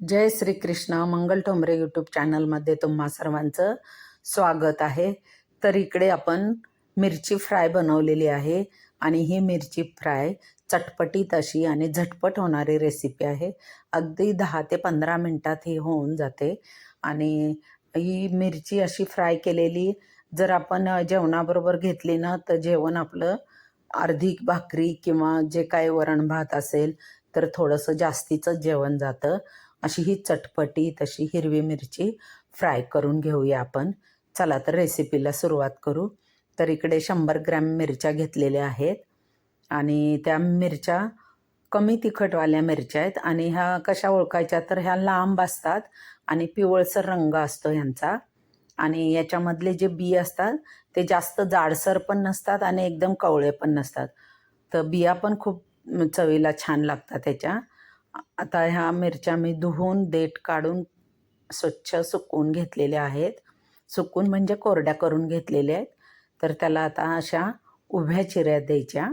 जय Shri Krishna Mangal Thombare YouTube चॅनलमध्ये तुम्हा सर्वांचं स्वागत आहे. तर इकडे आपण मिरची फ्राय बनवलेली आहे आणि ही मिरची फ्राय चटपटीत अशी आणि झटपट होणारी रेसिपी आहे. अगदी दहा ते पंधरा मिनटात ही होऊन जाते आणि ही मिरची अशी फ्राय केलेली जर आपण जेवणाबरोबर घेतली ना तर जेवण आपलं अर्धी भाकरी किंवा जे काय वरण भात असेल तर थोडंसं जास्तीचं जेवण जातं. अशी ही चटपटी तशी हिरवी मिरची फ्राय करून घेऊया आपण. चला तर रेसिपीला सुरुवात करू. तर इकडे शंभर ग्रॅम मिरच्या घेतलेल्या आहेत. आणि त्या मिरच्या कमी तिखटवाल्या मिरच्या आहेत. आणि ह्या कशा ओळखायच्या तर ह्या लांब असतात आणि पिवळसर रंग असतो ह्यांचा आणि याच्यामधले जे बी असतात ते जास्त जाडसर पण नसतात आणि एकदम कवळे पण नसतात. तर बिया पण खूप चवीला छान लागतात त्याच्या. आता ह्या मिरच्या मी धुवून देठ काढून स्वच्छ सुकवून घेतलेल्या आहेत. सुकून म्हणजे कोरड्या करून घेतलेल्या आहेत. तर त्याला आता अशा उभ्या चिऱ्या द्यायच्या.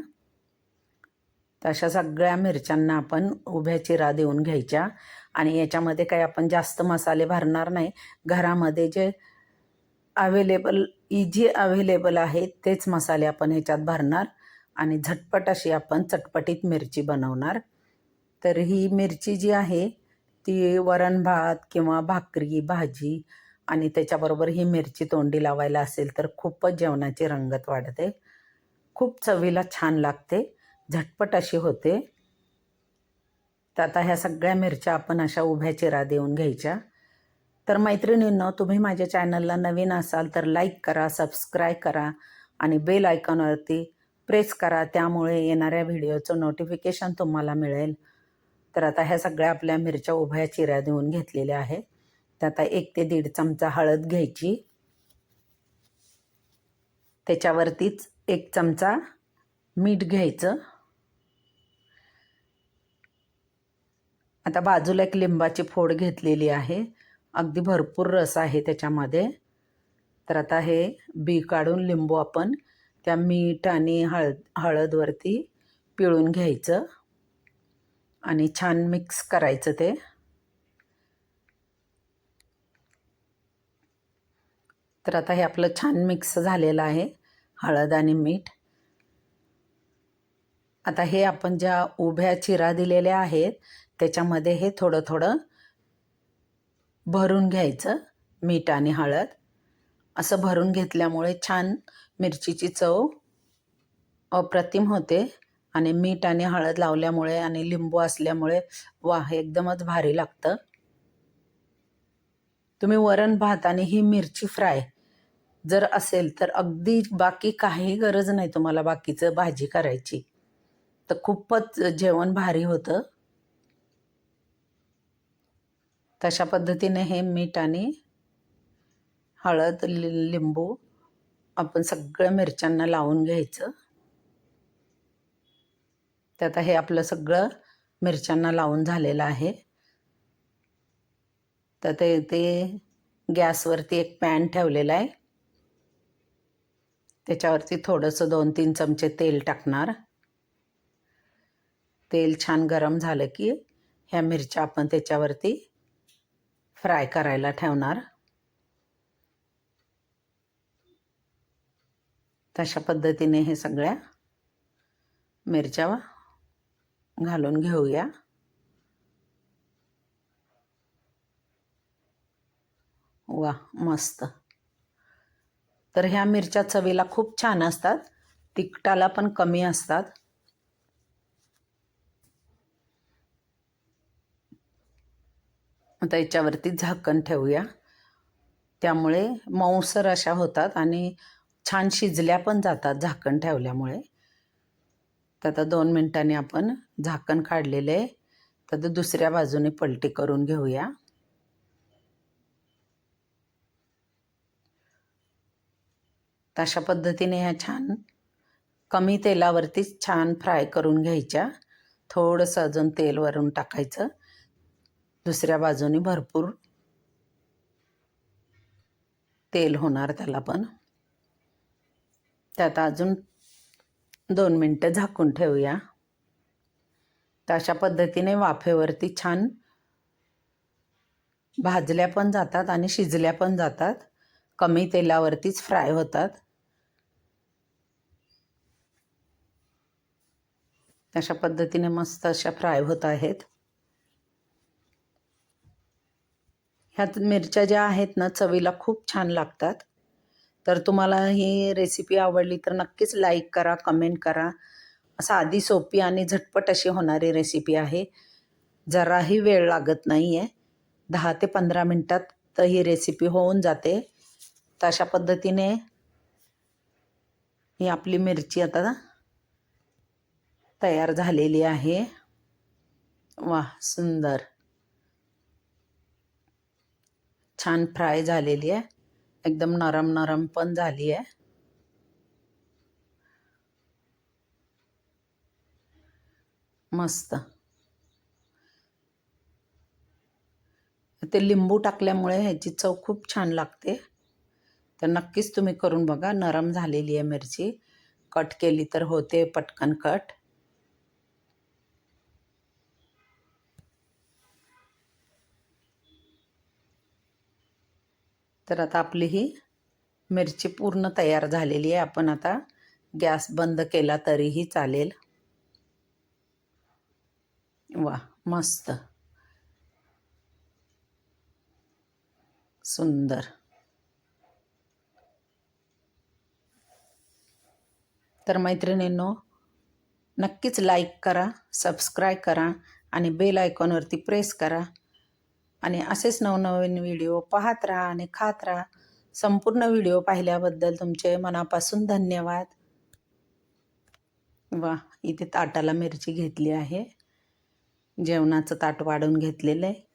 तर अशा सगळ्या मिरच्यांना आपण उभ्या चिरा देऊन घ्यायच्या. आणि याच्यामध्ये काही आपण जास्त मसाले भरणार नाही. घरामध्ये जे अवेलेबल इजी अवेलेबल आहेत तेच मसाले आपण ह्याच्यात भरणार. आणि झटपट अशी आपण चटपटीत मिरची बनवणार. तर ही मिरची जी आहे ती वरण भात किंवा भाकरी भाजी आणि त्याच्याबरोबर ही मिरची तोंडी लावायला असेल तर खूपच जेवणाची रंगत वाढते. खूप चवीला छान लागते. झटपट अशी होते. तर आता ह्या सगळ्या मिरच्या आपण अशा उभ्या चिरा देऊन घ्यायच्या. तर मैत्रिणींनो तुम्ही माझ्या चॅनलला नवीन असाल तर लाईक करा सबस्क्राईब करा आणि बेल आयकॉनवरती प्रेस करा. त्यामुळे येणाऱ्या व्हिडिओचं नोटिफिकेशन तुम्हाला मिळेल. तर आता ह्या सगळ्या आपल्या मिरच्या उभ्या चिऱ्या देऊन घेतलेल्या आहेत. तर आता एक ते दीड चमचा हळद घ्यायची. त्याच्यावरतीच एक चमचा मीठ घ्यायचं. आता बाजूला एक लिंबाची फोड घेतलेली आहे. अगदी भरपूर रस आहे त्याच्यामध्ये. तर आता हे बी काढून लिंबू आपण त्या मीठ आणि हळद हळदवरती पिळून घ्यायचं. आणि छान मिक्स करायचं ते. तर आता हे आपलं छान मिक्स झालेलं आहे हळद आणि मीठ. आता हे आपण ज्या उभ्या चिरा दिलेल्या आहेत त्याच्यामध्ये हे थोडं थोडं भरून घ्यायचं मीठ आणि हळद. असं भरून घेतल्यामुळे छान मिरचीची चव अप्रतिम होते. आणि मीठ आणि हळद लावल्यामुळे आणि लिंबू असल्यामुळे वा हे एकदमच भारी लागतं. तुम्ही वरण भात आणि ही मिरची फ्राय जर असेल तर अगदी बाकी काही गरज नाही तुम्हाला बाकीचं भाजी करायची. तर खूपच जेवण भारी होतं. तशा पद्धतीने हे मीठ आणि हळद लिंबू आपण सगळं मिरच्यांना लावून घ्यायचं. तर आता हे आपलं सगळं मिरच्यांना लावून झालेलं आहे. तर ते ते गॅसवरती एक पॅन ठेवलेला आहे. त्याच्यावरती थोडंसं दोन तीन चमचे तेल टाकणार. तेल छान गरम झालं की ह्या मिरच्या आपण त्याच्यावरती फ्राय करायला ठेवणार. तशा पद्धतीने हे सगळ्या मिरच्या घालून घेऊया. वा मस्त. तर ह्या मिरच्या चवीला खूप छान असतात. तिखटाला पण कमी असतात. आता याच्यावरती झाकण ठेवूया. त्यामुळे मऊसर अशा होतात आणि छान शिजल्या पण जातात झाकण ठेवल्यामुळे. तर आता दोन मिनटांनी आपण झाकण काढलेले आहे. तर दुसऱ्या बाजूने पलटी करून घेऊया. अशा पद्धतीने ह्या छान कमी तेलावरतीच छान फ्राय करून घ्यायच्या. थोडंसं अजून तेल वरून टाकायचं. दुसऱ्या बाजूने भरपूर तेल होणार त्याला पण. त्यात अजून दोन मिनटं झाकून ठेवूया. तर अशा पद्धतीने वाफेवरती छान भाजल्या पण जातात आणि शिजल्या पण जातात. कमी तेलावरतीच फ्राय होतात. अशा पद्धतीने मस्त अशा फ्राय होत आहेत. ह्यात मिरच्या ज्या आहेत ना चवीला खूप छान लागतात. तर तुम्हाला ही रेसिपी आवडली तर नक्कीच लाईक करा कमेंट करा. साधी सोपी आणि झटपट अशी होणारी रेसिपी आहे. जराही वेळ लागत नाही आहे दहा ते पंधरा मिनटात तर ही रेसिपी होऊन जाते. तर अशा पद्धतीने ही आपली मिरची आता तयार झालेली आहे. वा सुंदर. छान फ्राय झालेली आहे. एकदम नरम नरम पण झाली आहे. मस्त. ते लिंबू टाकल्यामुळे ह्याची चव खूप छान लागते. तर नक्कीच तुम्ही करून बघा. नरम झालेली आहे मिरची. कट केली तर होते पटकन कट. तर आता आपली ही मिरची पूर्ण तयार झालेली आहे. आपण आता गॅस बंद केला तरीही चालेल. वा मस्त. सुंदर. तर मैत्रिणींनो नक्कीच लाईक करा सबस्क्राईब करा आणि बेल आयकॉनवरती प्रेस करा. आणि असेच नवनवीन व्हिडिओ पाहत राहा आणि खात राहा. संपूर्ण व्हिडिओ पाहिल्याबद्दल तुमचे मनापासून धन्यवाद. वा इथे ताटाला मिरची घेतली आहे. जेवणाचं ताट वाढून घेतलेलं आहे.